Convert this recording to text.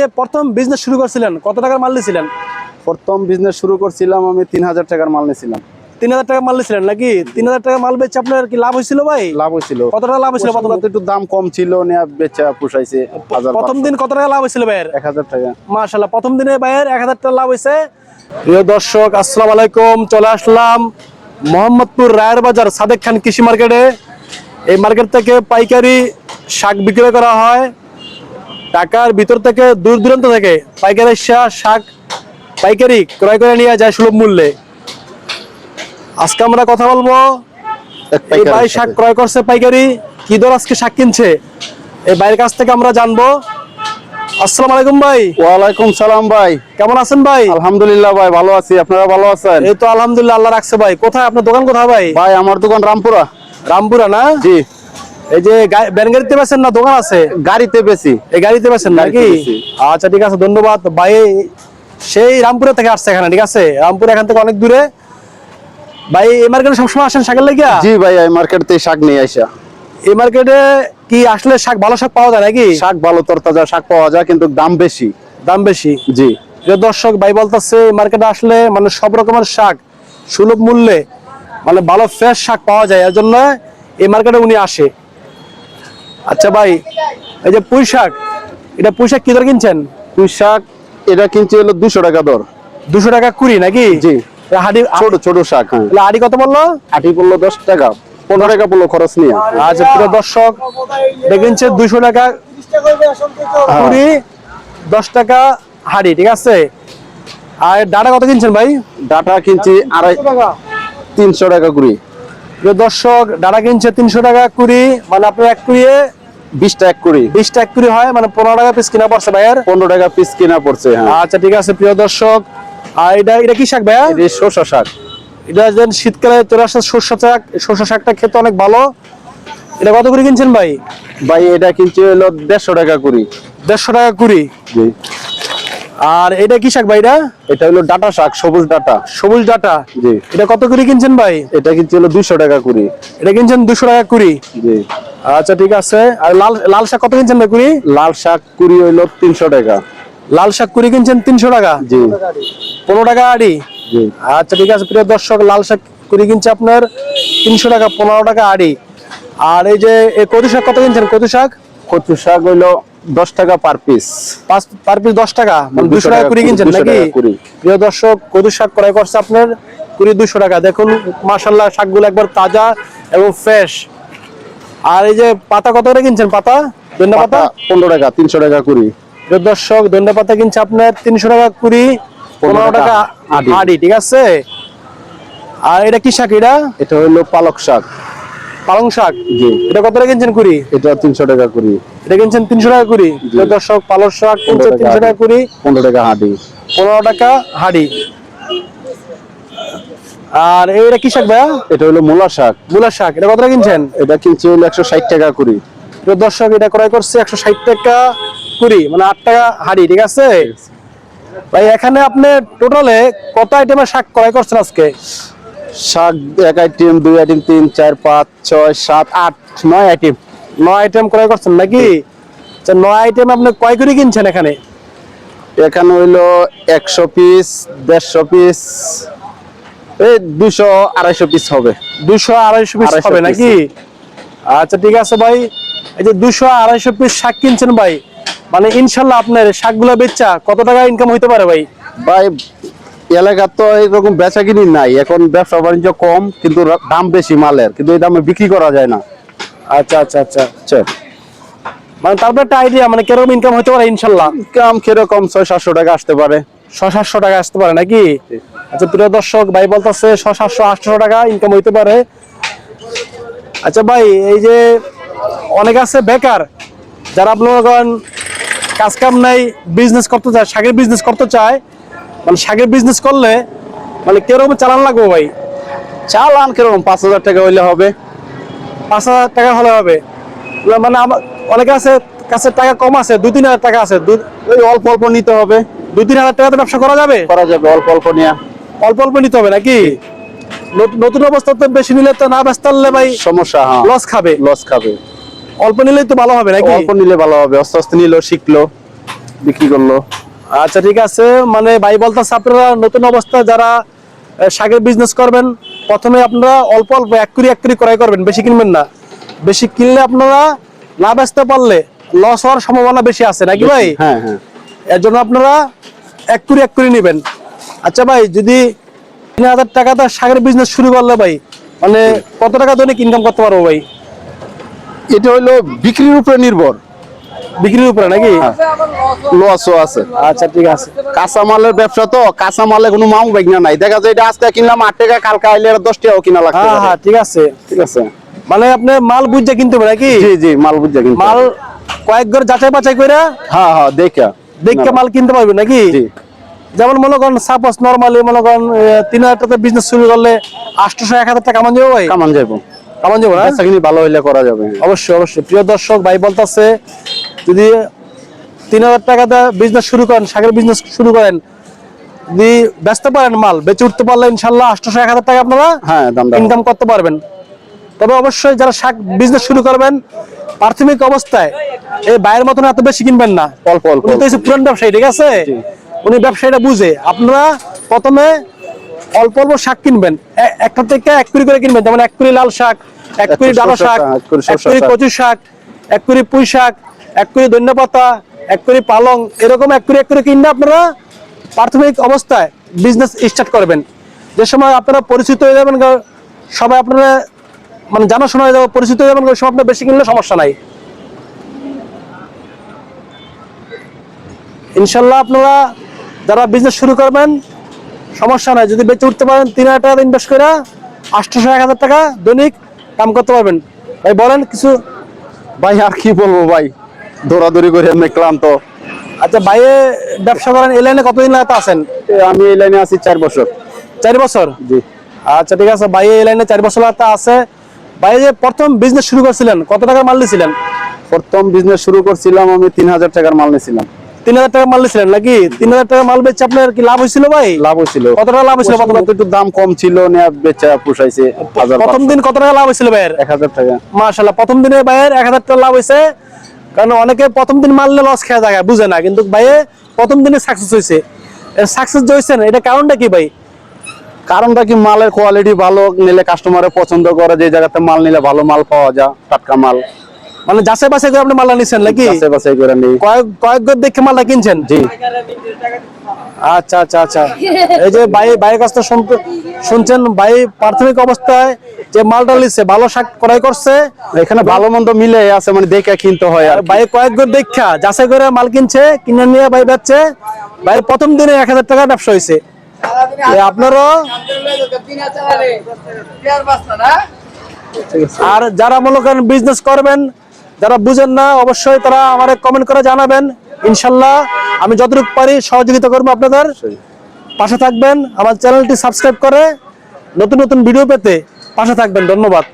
যে প্রথম বিজনেস শুরু করছিলেন কত টাকার মাল নিয়েছিলেন প্রথম বিজনেস শুরু করছিলাম আমি তিন হাজার টাকার মাল নিয়েছিলাম তিন হাজার টাকা মাল নিয়েছিলেন নাকি? তিন হাজার টাকা মাল বেচে আপনার কি লাভ হয়েছিল ভাই? লাভ হয়েছিল। কত টাকা লাভ হয়েছিল প্রথম একটু দাম কম ছিল নেয়া বেচা পুষাইছে প্রথম দিন কত টাকা লাভ হয়েছিল ভাইয়ের? এক হাজার টাকা। মাশাল্লাহ প্রথম দিনে ভাইয়ের এক হাজার টাকা লাভ হয়েছে। প্রিয় দর্শক আসসালাম আলাইকুম চলে আসলাম মোহাম্মদপুর রায়ের বাজার সাদেক খান কৃষি মার্কেটে। এই মার্কেট থেকে পাইকারি শাক বিক্রয় করা হয়। ঢাকার ভিতর থেকে দূর দূরান্ত থেকে পাইকারি শাক পাইকারি ক্রয় করে নিয়ে যায় সুলভ মূল্যে। আজকে আমরা কথা বলব ভাই শাক ক্রয় করছে পাইকারি কি দর আজকে শাক কিনছে? এই ভাইয়ের কাছ থেকে আমরা জানব। আসসালামু আলাইকুম ভাই। ওয়ালাইকুম সালাম ভাই। কেমন আছেন ভাই? আলহামদুলিল্লাহ ভাই ভালো আছি। আপনারা ভালো আছেন? এই তো আলহামদুলিল্লাহ আল্লাহ রাখছে ভাই। কোথায় আপনার দোকান কোথায় ভাই? ভাই আমার দোকান রামপুরা। রামপুরা না? জি। এই যে ভ্যান গাড়িতে বেছেন না দোকান আছে? গাড়িতে বেশি। এই গাড়িতে বেছেন নাকি? আচ্ছা ঠিক আছে ধন্যবাদ। ভাই সেই রামপুরা থেকে আসছে এখানে ঠিক আছে? রামপুর এখান থেকে অনেক দূরে। ভাই এই মার্কেটে সবসময় আসেন শাকের লাগিয়া? জি ভাই এই মার্কেট শাক নিয়ে আইসা এই মার্কেটে কি আসলে শাক ভালো শাক পাওয়া যায় নাকি? শাক ভালো তরতাজা শাক পাওয়া যায় কিন্তু দাম বেশি। দাম বেশি? জি। প্রিয় দর্শক ভাই বলতেছে মার্কেটে আসলে মানে সব রকমের শাক সুলভ মূল্যে মানে ভালো ফ্রেশ শাক পাওয়া যায়। এর জন্য এই মার্কেটে উনি আসে। আচ্ছা ভাই এই যে পুঁই শাক এটা পুঁই শাক কি দর কিনছেন? পুঁই শাক এটা কিনছি হলো দুশো টাকা দর। দুশো টাকা কুড়ি নাকি? জি। হাডি ছোট ছোট শাক হ্যাঁ। আড়ি কত বলল আটি পড়ল দশ টাকা। পনেরো টাকা পড়ল খরচ নিয়ে। আচ্ছা প্রিয় দর্শক কিনছে দুশো টাকা কুড়ি দশ টাকা হাড়ি ঠিক আছে? আর ডাটা কত কিনছেন ভাই? ডাটা কিনছি আড়াই তিনশো টাকা কুড়ি। প্রিয় দর্শক ডাটা কিনছে তিনশো টাকা কুড়ি মানে আপনার এক কুড়িয়ে বিশটা এক কুড়ি। বিশ টাকা কুড়ি হয় মানে পনেরো টাকা পিস কিনা পড়ছে ভাইয়ার? পনেরো টাকা পিস কিনা পড়ছে হ্যাঁ। আচ্ছা ঠিক আছে প্রিয় দর্শক। আর এটা এটা কি শাক ভাইয়া? শসা শাক। এটা যেন শীতকালে চলে আসছে সর্ষা শাক সর্ষা শাকটা খেতে অনেক ভালো। এটা কত করে কিনছেন ভাই? ভাই এটা কিনছি হলো দেড়শো টাকা কুড়ি। দেড়শো টাকা কুড়ি। জি। আর এটা কি শাক ভাই এটা? এটা হলো ডাটা শাক সবুজ ডাটা। সবুজ ডাটা। জি। এটা কত করে কিনছেন ভাই? এটা কিনছি হলো দুশো টাকা কুড়ি। এটা কিনছেন দুশো টাকা কুড়ি? জি। আচ্ছা ঠিক আছে। আর লাল লাল শাক কত কিনছেন ভাই কুড়ি? লাল শাক কুড়ি হইল তিনশো টাকা। লাল শাক কুড়ি কিনছেন তিনশো টাকা? জি। পনেরো টাকা আড়ি? জি। আচ্ছা ঠিক আছে প্রিয় দর্শক লাল শাক কুড়ি কিনছে আপনার তিনশো টাকা পনেরো টাকা আড়ি। আর এই যে কদু শাক কত কিনছেন? কচু শাক? কচু শাক হইল দশ টাকা পার পিস পাঁচ পার পিস দশ টাকা? মানে দুশো 200 টাকা কুড়ি কিনছেন নাকি? প্রিয় দর্শক কদু শাক ক্রয় করছে আপনার কুড়ি দুশো টাকা। দেখুন মাসাল্লাহ শাকগুলো একবার তাজা এবং ফ্রেশ আর এই যে পাতা কত করে কিনছেন পাতা? ধন্যা পাতা পনেরো টাকা তিনশো টাকা কুড়ি। প্রিয় দর্শক ধন্যা পাতা কিনছে আপনার তিনশো টাকা কুড়ি পনেরো টাকা আড়ি। ঠিক আছে? আর এটা কি শাক এটা? এটা হইল পালক শাক। পালং শাক? জি। এটা কত টাকা কিনছেন কুড়ি? এটা তিনশো টাকা কুড়ি। এটা কিনছেন তিনশো টাকা কুড়ি? দর্শক পালং শাক কিনছে 15 টাকা তিনশো টাকা হাঁড়ি। কুড়ি। পনেরো টাকা হাঁটি পনেরো টাকা হাড়ি। আর এইটা কি শাক ভাইয়া? এটা হলো মূলা শাক। মূলা শাক। এটা কত টাকা কিনছেন? এটা কিনছি হলো একশো ষাট টাকা কুড়ি। প্রিয় দর্শক এটা ক্রয় করছে একশো ষাট টাকা কুড়ি মানে আট টাকা হাঁড়ি ঠিক আছে? ভাই এখানে আপনি টোটালে কত আইটেমের শাক ক্রয় করছেন আজকে? শাক এক আইটেম দুই আইটেম তিন চার পাঁচ ছয় সাত আট নয় আইটেম নয় আইটেম ক্রয় করছেন নাকি? আচ্ছা, নয় আইটেম আপনি কয় করে কিনছেন এখানে? এখানে হইল একশো পিস দেড়শো পিস এই দুশো আড়াইশো পিস হবে। দুশো আড়াইশো পিস হবে নাকি? আচ্ছা ঠিক আছে ভাই। এই যে দুশো আড়াইশো পিস শাক কিনছেন ভাই মানে ইনশাল্লাহ আপনার শাকগুলো বেচা কত টাকা ইনকাম হইতে পারে ভাই? ভাই এলাকার তো এরকম বেচা কিনি নাই। এখন ব্যবসা বাণিজ্য কম কিন্তু দাম বেশি মালের। কিন্তু এই দামে বিক্রি করা যায় না। আচ্ছা আচ্ছা আচ্ছা। আচ্ছা। মানে তারপর একটা আইডিয়া মানে কীরকম ইনকাম হতে পারে ইনশাল্লাহ? কাম কীরকম? ছয় সাতশো টাকা আসতে পারে। ছয় সাতশো টাকা আসতে পারে নাকি? আচ্ছা প্রিয় দর্শক ভাই বলতেছে ছয় সাতশো আটশো টাকা ইনকাম হইতে পারে। আচ্ছা ভাই এই যে অনেক আছে বেকার যারা আপনার কাজ কাম নাই বিজনেস করতে চায় শাকের বিজনেস করতে চায় মানে শাকের বিজনেস করলে মানে কীরকম চালান লাগবে ভাই? চালান কীরকম? পাঁচ হাজার টাকা হইলে হবে। পাঁচ হাজার টাকা হলে হবে। মানে আমার অনেকে আছে কাছে টাকা কম আছে দুই তিন হাজার টাকা আছে ওই অল্প অল্প নিতে হবে। দুই তিন হাজার টাকাতে ব্যবসা করা যাবে? করা যাবে অল্প অল্প নিয়ে। অল্প অল্প নিতে হবে নাকি? নতুন- নতুন অবস্থাতে বেশি নিলে তো না ব্যস্ত ভাই সমস্যা হ্যাঁ। লস খাবে। লস খাবে। অল্প নিলেই তো ভালো হবে নাকি? অল্প নিলে ভালো হবে। আস্তে আস্তে নিলো শিখলো বিক্রি করল। আচ্ছা ঠিক আছে। মানে ভাই বলতেছে আপনারা নতুন অবস্থা যারা শাকের বিজনেস করবেন প্রথমে আপনারা অল্প অল্প এক কুড়ি এক কুড়ি ক্রয় করবেন বেশি কিনবেন না। বেশি কিনলে আপনারা না বেচতে পারলে লস হওয়ার সম্ভাবনা বেশি আছে নাকি ভাই? হ্যাঁ হ্যাঁ। এর জন্য আপনারা এক কুড়ি এক কুড়ি নেবেন। আচ্ছা ভাই যদি তিন হাজার টাকাতে শাকের বিজনেস শুরু করলে ভাই মানে কত টাকা দৈনিক ইনকাম করতে পারব ভাই? এটা হইল বিক্রির উপরে নির্ভর। বিক্রির উপরে নাকি? লসও আছে আচ্ছা ঠিক আছে। কাঁচা মালের ব্যবসা তো কাঁচা মালে কোনো মাউ বেগনা নাই। দেখা যায় এটা আজকে কিনলাম আট টাকা কালকে আইলে আর দশ টাকাও কিনা লাগবে হ্যাঁ হ্যাঁ ঠিক আছে। ঠিক আছে। মানে আপনি মাল বুঝে কিনতে হবে নাকি? জি জি মাল বুঝছে কিন্তু মাল কয়েক ঘর যাচাই বাছাই করে হ্যাঁ হ্যাঁ দেখা। দেখে মাল কিনতে পারবেন নাকি? জি। যেমন মনে করেন সাপোজ নর্মালি মনে করেন তিন হাজার টাকা বিজনেস শুরু করলে আটশোশো এক হাজার টাকা কামান যাব কামান যাব কামান যাব না? কিনি ভালো হইলে করা যাবে। অবশ্যই অবশ্যই। প্রিয় দর্শক ভাই বলতেছে যদি তিন হাজার টাকাতে বিজনেস শুরু করেন শাকের বিজনেস শুরু করেন যদি বেচতে পারেন মাল বেঁচে উঠতে পারলে ইনশাল্লাহ আটশোশো এক হাজার টাকা আপনারা হ্যাঁ ইনকাম করতে পারবেন। তবে অবশ্যই যারা শাক বিজনেস শুরু করবেন প্রাথমিক অবস্থায় এই বাইরের মতন এত বেশি কিনবেন না। অল্প অল্প। উনি তো হচ্ছে পুরান ব্যবসায়ী ঠিক আছে? উনি ব্যবসায়ীটা বুঝে। আপনারা প্রথমে অল্প অল্প শাক কিনবেন। একটা থেকে এক কুড়ি করে কিনবেন। যেমন এক কুড়ি লাল শাক এক কুড়ি ডালা শাক এক কুড়ি। কচু শাক এক কুড়ি পুঁই শাক এক কুড়ি ধনিয়া পাতা এক কুড়ি পালং, এরকম এক কুড়ি এক কুড়ি কিনলে আপনারা প্রাথমিক অবস্থায় বিজনেস স্টার্ট করবেন। যে সময় আপনারা পরিচিত হয়ে যাবেন সবাই আপনারা মানে জানাশোনা হয়ে যাবে, পরিচিত হয়ে যাবেন সময় আপনার বেশি কিনলে সমস্যা নাই। ইনশাল্লাহ আপনারা যারা বিজনেস শুরু করবেন, সমস্যা নাই। যদি বেঁচে উঠতে পারেন, তিন হাজার টাকা ইনভেস্ট করে আটশোশো এক হাজার টাকা দৈনিক কাম করতে পারবেন। ভাই, বলেন কিছু ভাই, আর কি বলব ভাই? দৌড়াদৌড়ি করে এমনি ক্লান্ত। আচ্ছা বাইরে ব্যবসা করেন এই লাইনে কতদিন লাগাতে আছেন? আমি এই লাইনে আছি চার বছর। চার বছর? জি। আচ্ছা ঠিক আছে ভাই এই লাইনে চার বছর লাগাতে আছে। ভাই যে প্রথম বিজনেস শুরু করছিলেন কত টাকার মাল নিয়েছিলেন প্রথম বিজনেস শুরু করছিলাম আমি তিন হাজার টাকার মাল নিয়েছিলাম তিন হাজার টাকা মাল নিয়েছিলেন নাকি? তিন হাজার টাকা মাল বেচে আপনার কি লাভ হয়েছিল ভাই? লাভ হয়েছিল। কত টাকা লাভ হয়েছিল প্রথম একটু দাম কম ছিল নেয়া বেচা পোষাইছে প্রথম দিন কত টাকা লাভ হয়েছিল ভাইয়ের? এক হাজার টাকা। মাশাল্লাহ প্রথম দিনে ভাইয়ের এক হাজার টাকা লাভ হয়েছে। কারণ অনেকে প্রথম দিন মারলে লস খেয়ে যায় বুঝে না। কিন্তু ভাই প্রথম দিনে সাকসেস হয়েছে সাকসেস হয়েছে না, এটা কারণটা কি ভাই? কারণটা কি? মালের কোয়ালিটি ভালো, নিলে কাস্টমারে পছন্দ করে, যে জায়গাতে মাল নিলে ভালো মাল পাওয়া যায়, টাটকা মাল। মানে যাচাই বাছাই করে আপনি মালটা নিচ্ছেন নাকি? বাছাই বাছাই করে নিই কয়েক কয়েক গর দেখে মালটা কিনছেন? জি। আচ্ছা আচ্ছা আচ্ছা। এই যে ভাই ভাইয়ের কাছ থেকে শুনছেন ভাই প্রাথমিক অবস্থায় যে মালটা নিচ্ছে ভালো শাক ক্রয় করছে। এখানে ভালো মন্দ মিলে আছে মানে দেখে কিনতে হয় আর ভাই কয়েক গর দেখা যাচাই করে মাল কিনছে কিনে নিয়ে ভাই বেচছে। ভাই প্রথম দিনে এক হাজার টাকা ব্যবসা হয়েছে এ আপনারও? আর যারা মনে করেন বিজনেস করবেন যারা বুঝেন না অবশ্যই তারা আমার কমেন্ট করে জানাবেন। ইনশাল্লাহ আমি যতটুকু পারি সহযোগিতা করব আপনাদের। পাশে থাকবেন আমার চ্যানেলটি সাবস্ক্রাইব করে নতুন নতুন ভিডিও পেতে পাশে থাকবেন। ধন্যবাদ।